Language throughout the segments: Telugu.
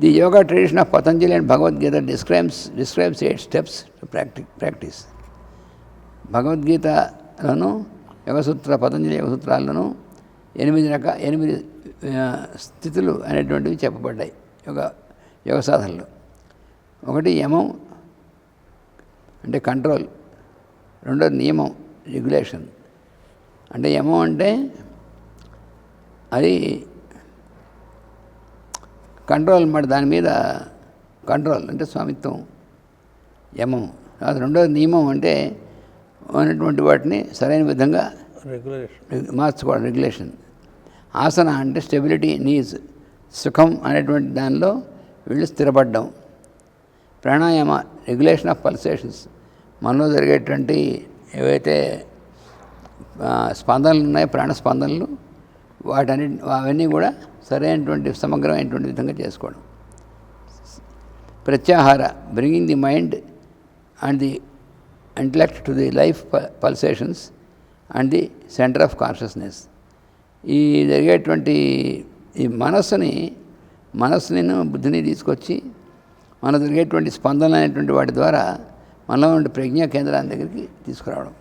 The yoga tradition of Patanjali and Bhagavad Gita describes, describes eight steps to practi- practice. భగవద్గీతలోను Yoga Sutra Patanjali యోగసూత్రాలను ఎనిమిది రక ఎనిమిది స్థితులు అనేటువంటివి చెప్పబడ్డాయి యోగ యోగ సాధనలు. ఒకటి యమం అంటే కంట్రోల్. రెండోది నియమం రెగ్యులేషన్. అంటే యమం అంటే అది కంట్రోల్ అన్నమాట దాని మీద కంట్రోల్ అంటే స్వామిత్వం యమం. తర్వాత రెండోది నియమం అంటే ఉన్నటువంటి వాటిని సరైన విధంగా రెగ్యులేషన్ రెగ్- మార్చుకోవడం రెగ్యులేషన్ ఆసన అంటే స్టెబిలిటీ నీజ్ సుఖం అనేటువంటి దానిలో వీళ్ళు స్థిరపడ్డం. ప్రాణాయామ రెగ్యులేషన్ ఆఫ్ పల్సేషన్స్ మనలో జరిగేటువంటి ఏవైతే స్పందనలు ఉన్నాయో ప్రాణ స్పందనలు వాటన్ని అవన్నీ కూడా సరైనటువంటి సమగ్రమైనటువంటి విధంగా చేసుకోవడం. Pratyahara bringing the mind and the intellect to the life pulsations and the centre of consciousness ఈ జరిగేటువంటి ఈ మనస్సుని మనస్సుని బుద్ధిని తీసుకొచ్చి మన జరిగేటువంటి స్పందన అనేటువంటి వాటి ద్వారా మనలో ఉండే ప్రజ్ఞా కేంద్రాన్ని దగ్గరికి తీసుకురావడం.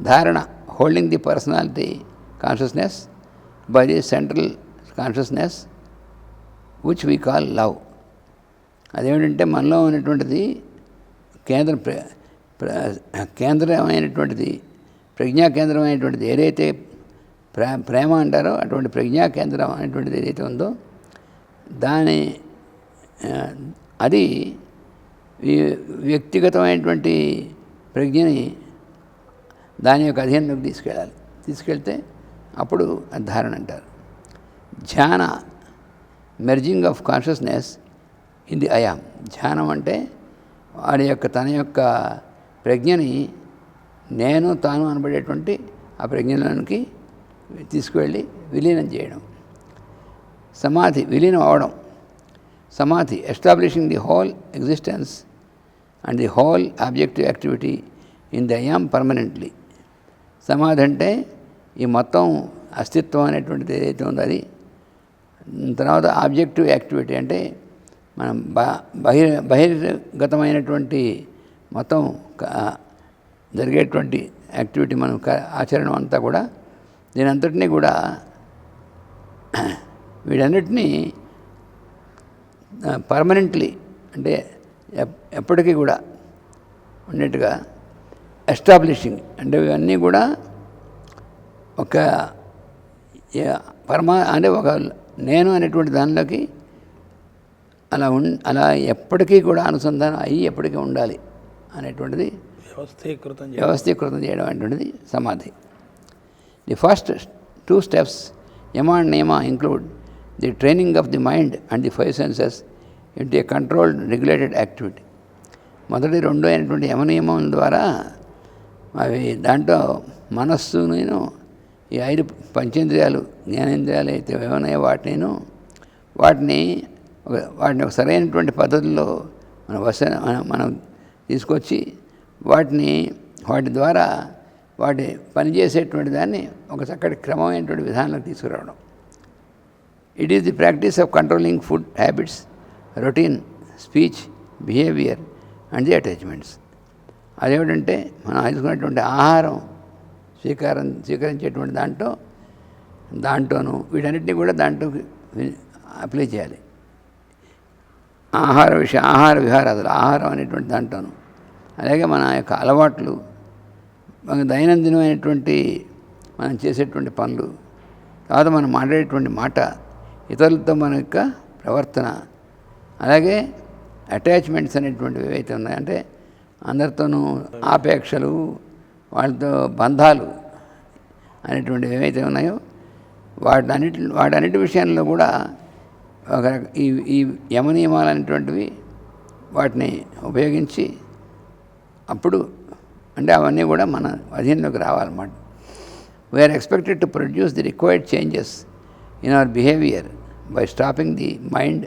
Dharana holding the personality consciousness by the central consciousness which we call love అదేమిటంటే మనలో ఉన్నటువంటిది కేంద్ర ప్ర- కేంద్రమైనటువంటిది ప్రజ్ఞా కేంద్రమైనటువంటిది ఏదైతే ప్రే ప్రేమ అంటారో అటువంటి ప్రజ్ఞా కేంద్రం అనేటువంటిది ఏదైతే ఉందో దాని అది వ్యక్తిగతమైనటువంటి ప్రజ్ఞని దాని యొక్క అధీనంలోకి తీసుకెళ్ళాలి. తీసుకెళ్తే అప్పుడు ధారణ అంటారు. Dhyana merging of consciousness in the I am ధ్యానం అంటే వాడి యొక్క తన యొక్క ప్రజ్ఞని నేను తాను అనబడేటువంటి ఆ ప్రజ్ఞలోనికి తీసుకువెళ్ళి విలీనం చేయడం. సమాధి విలీనం అవడం. Samadhi establishing the whole existence and the whole objective activity in the I am permanently సమాధి అంటే ఈ మొత్తం అస్తిత్వం అనేటువంటిది ఏదైతే ఉందో అది తర్వాత ఆబ్జెక్టివ్ యాక్టివిటీ అంటే మనం బ బహిర్ బహిర్గతమైనటువంటి మొత్తం జరిగేటువంటి యాక్టివిటీ మనం ఆచరణ అంతా కూడా దీని అంతటినీ కూడా వీటన్నిటినీ పర్మనెంట్లీ అంటే ఎప్పటికీ కూడా ఉన్నట్టుగా ఎస్టాబ్లిషింగ్ అంటే ఇవన్నీ కూడా ఒక పరమా అంటే ఒక నేను అనేటువంటి దానిలోకి అలా ఉన్ అలా ఎప్పటికీ కూడా అనుసంధానం అయ్యి ఎప్పటికీ ఉండాలి అనేటువంటిది వ్యవస్థీకృతం వ్యవస్థీకృతం చేయడం అనేటువంటిది సమాధి. The first two steps yama and niyama include the training of the mind and the five senses into a controlled regulated activity మొదటి రెండు అయినటువంటి యమ నియమం ద్వారా అవి దాంట్లో మనస్సు నేను ఈ ఐదు పంచేంద్రియాలు జ్ఞానేంద్రియాలు అయితే ఏమన్నాయో వాటిని వాటిని వాటిని ఒక సరైనటువంటి పద్ధతిలో మన వస మనం తీసుకొచ్చి వాటిని వాటి ద్వారా వాటి పనిచేసేటువంటి దాన్ని ఒక చక్కటి క్రమమైనటువంటి విధానంలో తీసుకురావడం. It is the practice of controlling food habits routine speech behaviour and the attachments అదేమిటంటే మనం తీసుకున్నటువంటి ఆహారం స్వీకారం స్వీకరించేటువంటి దాంట్లో దాంట్లోనూ వీటన్నిటిని కూడా దాంట్లో అప్లై చేయాలి. ఆహార విషయం ఆహార విహారాదులు ఆహారం అనేటువంటి దాంట్లోనూ. అలాగే మన యొక్క అలవాట్లు మన దైనందినమైనటువంటి మనం చేసేటువంటి పనులు తర్వాత మనం మాట్లాడేటువంటి మాట ఇతరులతో మన యొక్క ప్రవర్తన అలాగే అటాచ్మెంట్స్ అనేటువంటివి ఏవైతే ఉన్నాయంటే అందరితోనూ ఆపేక్షలు వాళ్ళతో బంధాలు అనేటువంటివి ఏవైతే ఉన్నాయో వాటన్నిటి వాటన్నిటి విషయంలో కూడా ఒక ఈ ఈ యమ నియమాలు అనేటువంటివి వాటిని ఉపయోగించి అప్పుడు అంటే అవన్నీ కూడా మన అధీనంలోకి రావాలన్నమాట. We are expected to produce the required changes in our behaviour by stopping the mind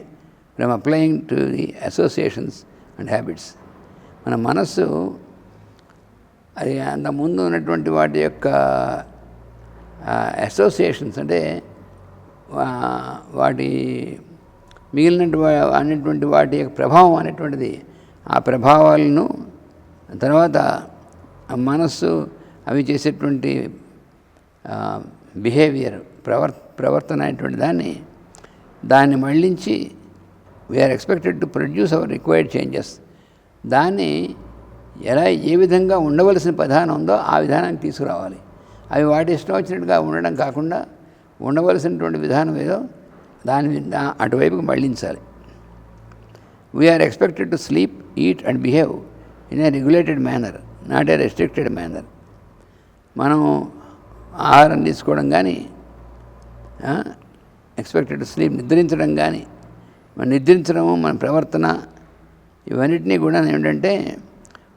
from applying to the associations and habits మన మనస్సు అది అంత ముందు ఉన్నటువంటి వాటి యొక్క అసోసియేషన్స్ అంటే వాటి మిగిలిన అనేటువంటి వాటి యొక్క ప్రభావం అనేటువంటిది ఆ ప్రభావాలను తర్వాత మనస్సు అవి చేసేటువంటి బిహేవియర్ ప్రవర్ ప్రవర్తన అనేటువంటి దాన్ని దాన్ని మళ్ళించి we are expected to produce our required changes దాన్ని ఎలా ఏ విధంగా ఉండవలసిన విధానం ఉందో ఆ విధానానికి తీసుకురావాలి. అవి వాటి ఇష్టం వచ్చినట్టుగా ఉండడం కాకుండా ఉండవలసినటువంటి విధానం ఏదో దాని అటువైపుకి మళ్ళించాలి we are expected to sleep eat and behave in a regulated manner not a restricted manner మనం ఆహారం తీసుకోవడం కానీ ఎక్స్పెక్టెడ్ స్లీప్ నిద్రించడం కానీ మన నిద్రించడము మన ప్రవర్తన ఇవన్నిటినీ కూడా ఏంటంటే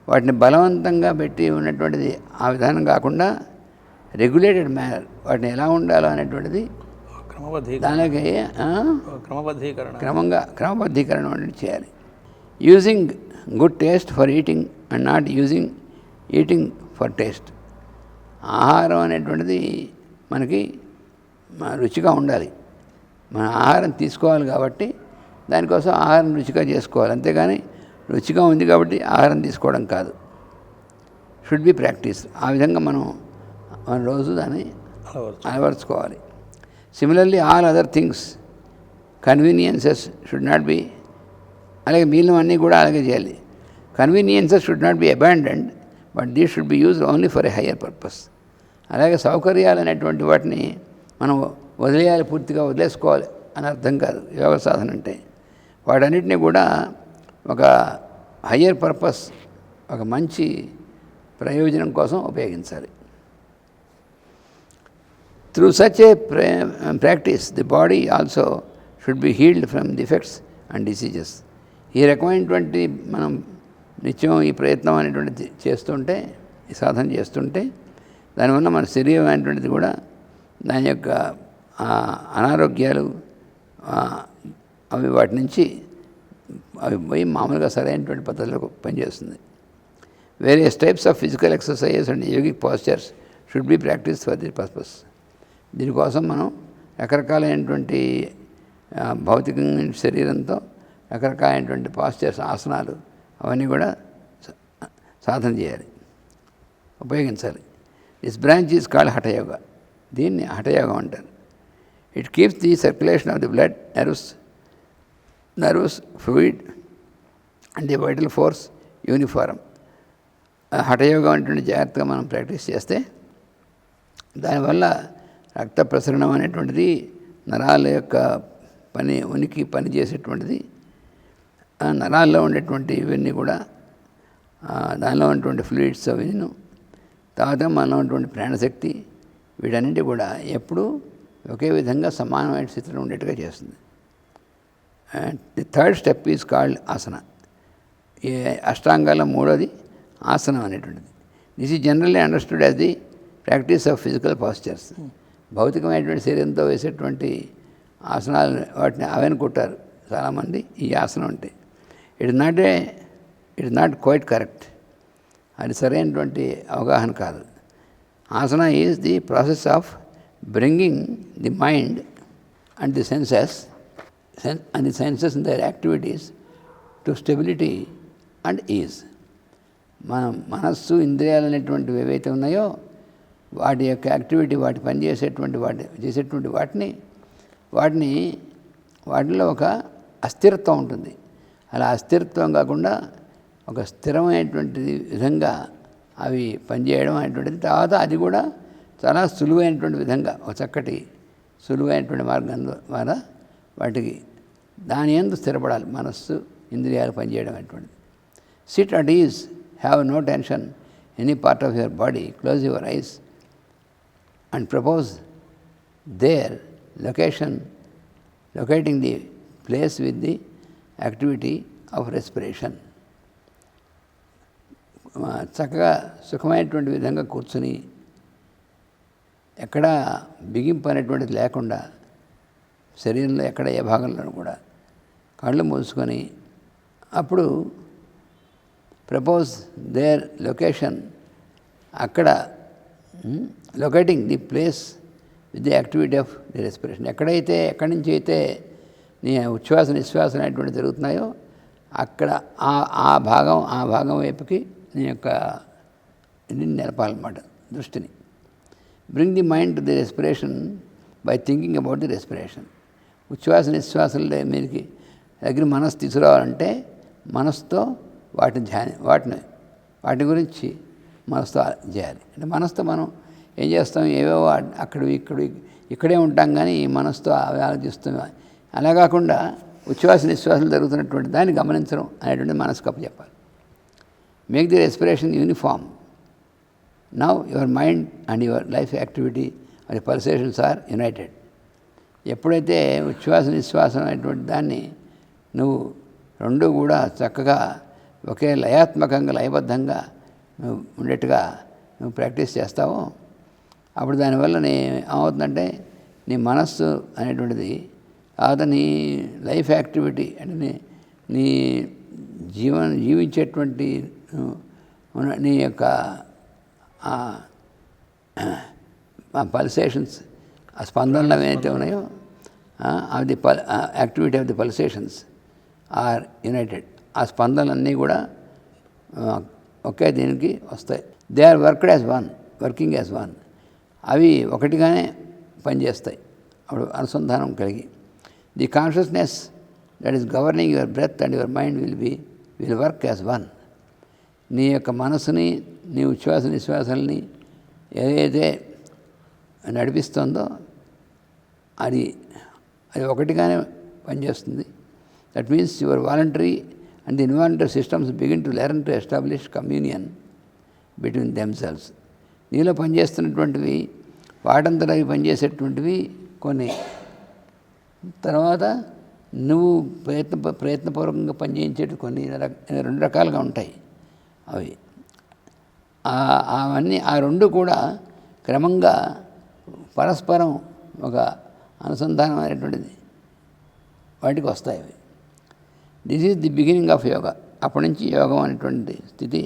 వాటిని బలవంతంగా పెట్టి ఉన్నటువంటిది ఆ విధానం కాకుండా రెగ్యులేటెడ్ మేనర్ వాటిని ఎలా ఉండాలో అనేటువంటిది క్రమబద్ధీకరణ. దానికి క్రమబద్ధీకరణ. క్రమంగా క్రమబద్ధీకరణ అనేది చేయాలి. Using good taste for eating and not using eating for taste ఆహారం అనేటువంటిది మనకి రుచిగా ఉండాలి. మన ఆహారం తీసుకోవాలి కాబట్టి దానికోసం ఆహారం రుచిగా చేసుకోవాలి. అంతేగాని రుచిగా ఉంది కాబట్టి ఆహారం తీసుకోవడం కాదు. షుడ్ బి ప్రాక్టీస్ ఆ విధంగా మనం మన రోజు దాన్ని అలవరుచు అలవర్చుకోవాలి. Similarly all other things conveniences should not be అలాగే మిగిలినవన్నీ కూడా అలాగే చేయాలి. Conveniences should not be abandoned but these should be use only for a higher purpose అలాగే సౌకర్యాలు అనేటువంటి వాటిని మనం వదిలేయాలి పూర్తిగా వదిలేసుకోవాలి అని అర్థం కాదు. యోగ సాధన అంటే వాటన్నిటిని కూడా ఒక హయ్యర్ పర్పస్ ఒక మంచి ప్రయోజనం కోసం ఉపయోగించాలి. Through such a practice the body also should be healed from defects and diseases ఈ రకమైనటువంటి మనం నిత్యం ఈ ప్రయత్నం అనేటువంటిది చేస్తుంటే ఈ సాధన చేస్తుంటే దానివల్ల మన శరీరం అనేటువంటిది కూడా దాని యొక్క అనారోగ్యాలు అవి వాటి నుంచి అవి పోయి మామూలుగా సరైనటువంటి పద్ధతిలో పనిచేస్తుంది. Various types of physical exercises and yogic postures should be practice for the purpose దీనికోసం మనం రకరకాలైనటువంటి ఆ, భౌతికమైన శరీరంతో రకరకాలైనటువంటి పాస్చర్స్ ఆసనాలు అవన్నీ కూడా సాధన చేయాలి. ఉపయోగించాలి. This branch is called hatha yoga దీన్ని హఠయోగం అంటారు. It keeps the circulation of the blood nerves nervous fluid and the vital force uniform. హఠయోగం అటువంటి జాగ్రత్తగా మనం ప్రాక్టీస్ చేస్తే దానివల్ల రక్త ప్రసరణం అనేటువంటిది నరాల యొక్క పని ఉనికి పనిచేసేటువంటిది నరాల్లో ఉండేటువంటి ఇవన్నీ కూడా దానిలో ఉన్నటువంటి ఫ్లూయిడ్స్ అవిను తర్వాత మనలో ఉన్నటువంటి ప్రాణశక్తి వీటన్నిటి కూడా ఎప్పుడూ ఒకే విధంగా సమానమైన స్థితిలో ఉండేట్టుగా చేస్తుంది. The third step is called asana ఈ అష్టాంగాల మూడోది ఆసనం అనేటువంటిది. This is generally understood as the practice of physical postures భౌతికమైనటువంటి శరీరంతో వేసేటువంటి ఆసనాలు వాటిని అవనుకుంటారు చాలామంది ఈ ఆసనం అంటే. It is not a it is not quite correct అది సరైనటువంటి అవగాహన కాదు. Asana is the process of bringing the mind and the senses and the senses in their activities to stability and ease మనం మనస్సు ఇంద్రియాలు అనేటువంటివి ఏవైతే ఉన్నాయో వాటి యొక్క యాక్టివిటీ వాటి పనిచేసేటువంటి వాటి చేసేటువంటి వాటిని వాటిని వాటిలో ఒక అస్థిరత్వం ఉంటుంది. అలా అస్థిరత్వం కాకుండా ఒక స్థిరమైనటువంటి విధంగా అవి పనిచేయడం అనేటువంటిది. తర్వాత అది కూడా చాలా సులువైనటువంటి విధంగా ఒక చక్కటి సులువైనటువంటి మార్గం ద్వారా వాటికి దాని ఎందు స్థిరపడాలి. మనస్సు ఇంద్రియాలు పనిచేయడం అటువంటిది. Sit at ease have no tension any part of your body close your eyes and propose their location locating the place with the activity of respiration చక్కగా సుఖమైనటువంటి విధంగా కూర్చుని ఎక్కడా బిగింపు అనేటువంటిది లేకుండా శరీరంలో ఎక్కడ ఏ భాగంలో కూడా కళ్ళు మూసుకొని అప్పుడు ప్రపోజ్ దేర్ లొకేషన్ అక్కడ locating the place with the activity of the respiration ఎక్కడైతే ఎక్కడి నుంచి అయితే నీ ఉచ్ఛ్వాస నిశ్వాస అనేటువంటి జరుగుతున్నాయో అక్కడ ఆ ఆ భాగం ఆ భాగం వైపుకి నీ యొక్క ఇది నిలపాలన్నమాట దృష్టిని. Bring the mind to the respiration by thinking about the respiration ఉచ్ఛ్వాస నిశ్వాసంలో మీదకి దగ్గర మనసు తీసుకురావాలంటే మనసుతో వాటిని ధ్యాన వాటిని వాటి గురించి మనసుతో చేయాలి. అంటే మనసుతో మనం ఏం చేస్తాం? ఏవేవో అక్కడ ఇక్కడ ఇక్కడే ఉంటాం కానీ ఈ మనసుతో అవి ఆలోచిస్తాం. అలా కాకుండా ఉచ్ఛ్వాస నిశ్వాసాలు జరుగుతున్నటువంటి దాన్ని గమనించడం అనేటువంటి మనసుకు అప్పచెప్పాలి. Make the respiration uniform now your mind and your life activity and pulsations are united ఎప్పుడైతే ఉచ్ఛ్వాస నిశ్వాసం అనేటువంటి దాన్ని నువ్వు రెండు కూడా చక్కగా ఒకే లయాత్మకంగా లయబద్ధంగా నువ్వు ఉండేట్టుగా నువ్వు ప్రాక్టీస్ చేస్తావో అప్పుడు దానివల్ల నీ ఏమవుతుందంటే నీ మనస్సు అనేటువంటిది తర్వాత నీ లైఫ్ యాక్టివిటీ అంటే నీ నీ జీవన జీవించేటువంటి నీ యొక్క పల్సేషన్స్ ఆ స్పందనలు ఏవైతే ఉన్నాయో of the pull activity of the pulsations are united ఆ స్పందనలన్నీ కూడా ఒకే దీనికి వస్తాయి. They are worked as one working as one అవి ఒకటిగానే పనిచేస్తాయి. అప్పుడు అనుసంధానం కలిగి. The consciousness that is governing your breath and your mind will be will work as one నీ యొక్క మనసుని నీ ఉచ్ఛ్వాస నిశ్వాసాలని ఏదైతే నడిపిస్తుందో అది అది ఒకటిగానే పనిచేస్తుంది. That means your voluntary and the involuntary systems begin to learn to establish communion between themselves నీలో పనిచేస్తున్నటువంటివి వాటంతట అవి పనిచేసేటువంటివి కొన్ని. తర్వాత నువ్వు ప్రయత్న ప్రయత్నపూర్వకంగా పనిచేయించేటి కొన్ని రక- రెండు రకాలుగా ఉంటాయి అవి. అవన్నీ ఆ రెండు కూడా క్రమంగా పరస్పరం ఒక అనుసంధానం అనేటువంటిది వాటికి వస్తాయి అవి. This is the beginning of yoga అప్పటి నుంచి యోగం అనేటువంటి స్థితి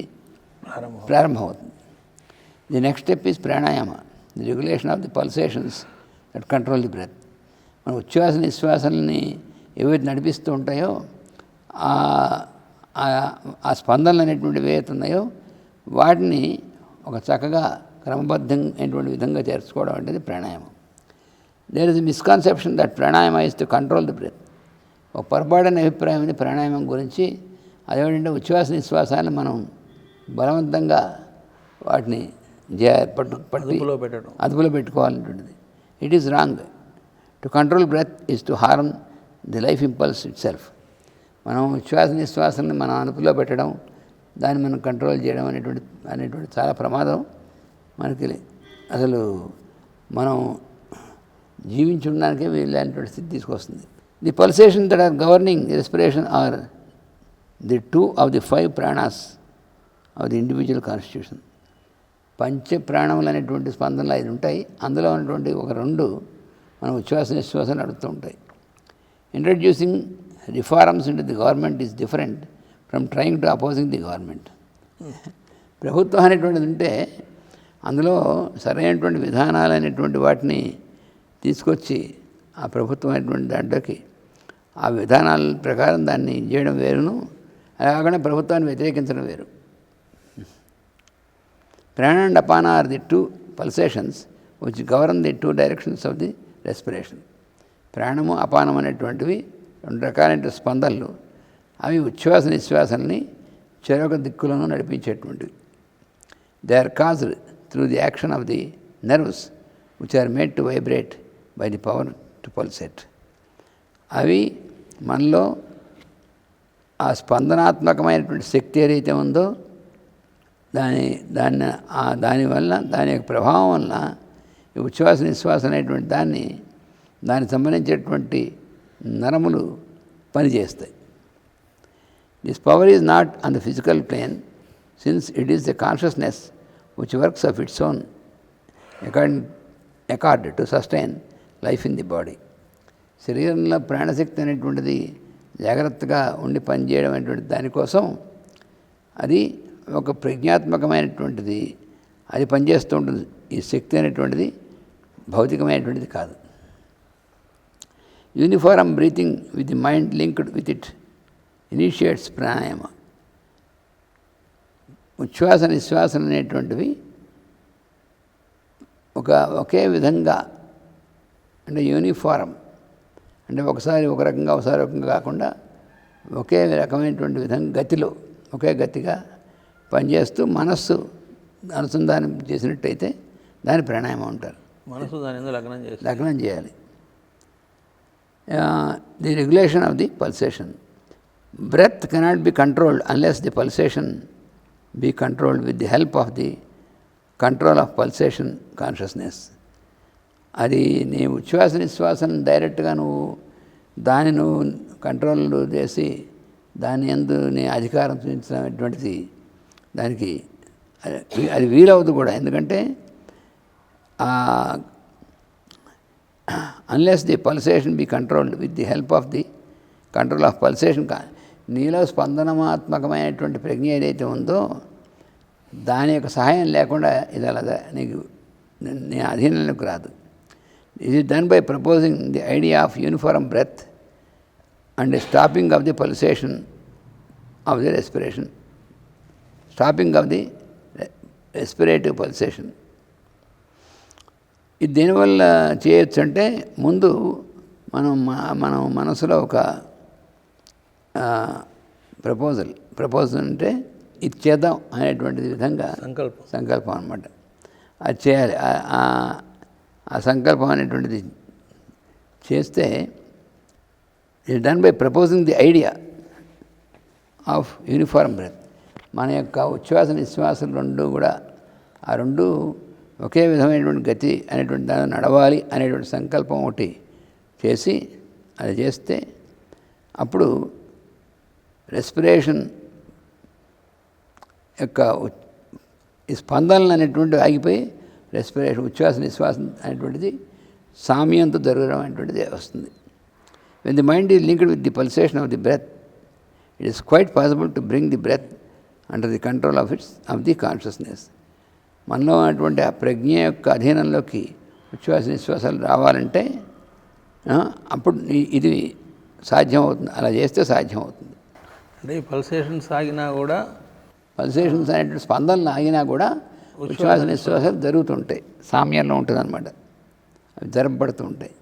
ప్రారంభం ప్రారంభమవుతుంది. The next step is pranayama the regulation of the pulsations that control the breath మన ఉచ్ఛ్వాస నిశ్వాసాలని ఏవైతే నడిపిస్తూ ఉంటాయో ఆ స్పందనలు అనేటువంటివి ఏవైతే ఉన్నాయో వాటిని ఒక చక్కగా క్రమబద్ధమైనటువంటి విధంగా చేర్చుకోవడం అనేది ప్రాణాయామం. There is misconception that pranayama is to control the breath ఒక పొరపాటైన అభిప్రాయం ప్రాణాయామం గురించి అదేమిటంటే ఉచ్ఛ్వాస నిశ్వాసాన్ని మనం బలవంతంగా వాటిని అదుపులో పెట్టడం. అదుపులో పెట్టుకోవాలనేటువంటిది it is wrong to control breath is to harm the life impulse itself మనం ఉచ్ఛ్వాస నిశ్వాసాన్ని మనం అదుపులో పెట్టడం దాన్ని మనం కంట్రోల్ చేయడం అనేటువంటి అనేటువంటి చాలా ప్రమాదం. మనకి అసలు మనం జీవించి ఉండడానికే వీళ్ళైనటువంటి స్థితి తీసుకొస్తుంది. The pulsation that are governing respiration are the two of the five pranas of the individual constitution. పంచ ప్రాణములు అనేటువంటి స్పందనలు ఐదు ఉంటాయి. అందులో ఉన్నటువంటి ఒక రెండు మన ఉచ్ఛ్వాస నిశ్వాస నడుస్తూ ఉంటాయి. Introducing reforms into the government is different from trying to opposing the government ప్రభుత్వం అనేటువంటిది ఉంటే అందులో సరైనటువంటి విధానాలు అనేటువంటి వాటిని తీసుకొచ్చి ఆ ప్రభుత్వం అనేటువంటి దాంట్లోకి ఆ విధానాల ప్రకారం దాన్ని చేయడం వేరును. అలా కాకుండా ప్రభుత్వాన్ని వ్యతిరేకించడం వేరు. Prana and apana are the two pulsations which govern the two directions of the respiration ప్రాణము అపానం అనేటువంటివి రెండు రకాలైన స్పందనలు. అవి ఉచ్ఛ్వాస నిశ్వాసాలని చెరొక దిక్కులను నడిపించేటువంటివి. They are caused through the action of the nerves, which are made to vibrate by the power to pulsate. అవి మనలో ఆ స్పందనాత్మకమైనటువంటి శక్తి ఏదైతే ఉందో దాని దాన్ని ఆ దానివల్ల దాని యొక్క ప్రభావం వల్ల ఈ ఉచ్ఛ్వాస నిశ్వాస అనేటువంటి దాన్ని దానికి సంబంధించినటువంటి నరములు పనిచేస్తాయి this power is not on the physical plane since it is the consciousness which works of its own accord accord to sustain life in the body శరీరంలో ప్రాణశక్తి అనేటువంటిది జాగ్రత్తగా ఉండి పనిచేయడం అనేటువంటి దానికోసం అది ఒక ప్రజ్ఞాత్మకమైనటువంటిది. అది పనిచేస్తూ ఉంటుంది. ఈ శక్తి అనేటువంటిది భౌతికమైనటువంటిది కాదు. Uniform breathing with the mind linked with it initiates pranayama. ఉచ్ఛ్వాస నిశ్వాసన అనేటువంటివి ఒక ఒకే విధంగా అంటే యూనిఫారం. అంటే ఒకసారి ఒక రకంగా ఒకసారి ఒక రకంగా కాకుండా ఒకే రకమైనటువంటి విధంగా గతిలో ఒకే గతిగా పనిచేస్తూ మనస్సు అనుసంధానం చేసినట్టయితే దాని ప్రాణాయామం అంటారు. మనసు దాని లగ్నం చేసి లగ్నం చేయాలి. The regulation of the pulsation. Breath cannot be controlled unless the pulsation be controlled with the help of the control of pulsation consciousness అది నీ ఉచ్ఛ్వాస నిశ్వాసం డైరెక్ట్గా నువ్వు దాన్ని నువ్వు కంట్రోల్ చేసి దాని ఎందు నీ అధికారం చూపించినటువంటిది దానికి అది- అది వీలవద్దు కూడా. ఎందుకంటే unless the pulsation be controlled with the help of the control of pulsation కా నీలో స్పందనాత్మకమైనటువంటి ప్రజ్ఞ ఏదైతే ఉందో దాని యొక్క సహాయం లేకుండా ఇది అలా నీకు నీ అధీనంలోకి రాదు. ఇది is done by proposing the idea of uniform breath and stopping of the pulsation of the respiration stopping of the respirative pulsation ఇది దేనివల్ల చేయొచ్చు అంటే ముందు మనం మనం మనసులో ఒక ప్రపోజల్. ప్రపోజల్ అంటే ఇది చేద్దాం అనేటువంటి విధంగా సంకల్పం. సంకల్పం అనమాట అది చేయాలి. ఆ- సంకల్పం అనేటువంటిది చేస్తే it done by proposing the idea of uniform breath మన యొక్క ఉచ్ఛ్వాస నిశ్వాసాలు రెండు కూడా ఆ రెండు ఒకే విధమైనటువంటి గతి అనేటువంటి దాన్ని నడవాలి అనేటువంటి సంకల్పం ఒకటి చేసి అది చేస్తే అప్పుడు రెస్పిరేషన్ యొక్క ఈ స్పందనలు అనేటువంటివి ఆగిపోయి రెస్పిరేషన్ ఉచ్ఛ్వాస నిశ్వాసం అనేటువంటిది సామ్యంతో జరగడం అనేటువంటిది వస్తుంది. When the mind is linked with the pulsation of the breath it is quite possible to bring the breath under the control of its of the consciousness మనలో ఉన్నటువంటి ఆ ప్రజ్ఞ యొక్క అధీనంలోకి ఉచ్ఛ్వాస నిశ్వాసాలు రావాలంటే అప్పుడు ఇది సాధ్యం అవుతుంది అలా చేస్తే సాధ్యం అవుతుంది అంటే ఈ పల్సేషన్ సాగినా కూడా పల్సేషన్స్ అనేటువంటి స్పందనలు ఆగినా కూడా ఉచ్ఛ్వాస నిశ్వాసాలు జరుగుతుంటాయి. సామ్యంలో ఉంటుంది అనమాట అవి జరపబడుతూ ఉంటాయి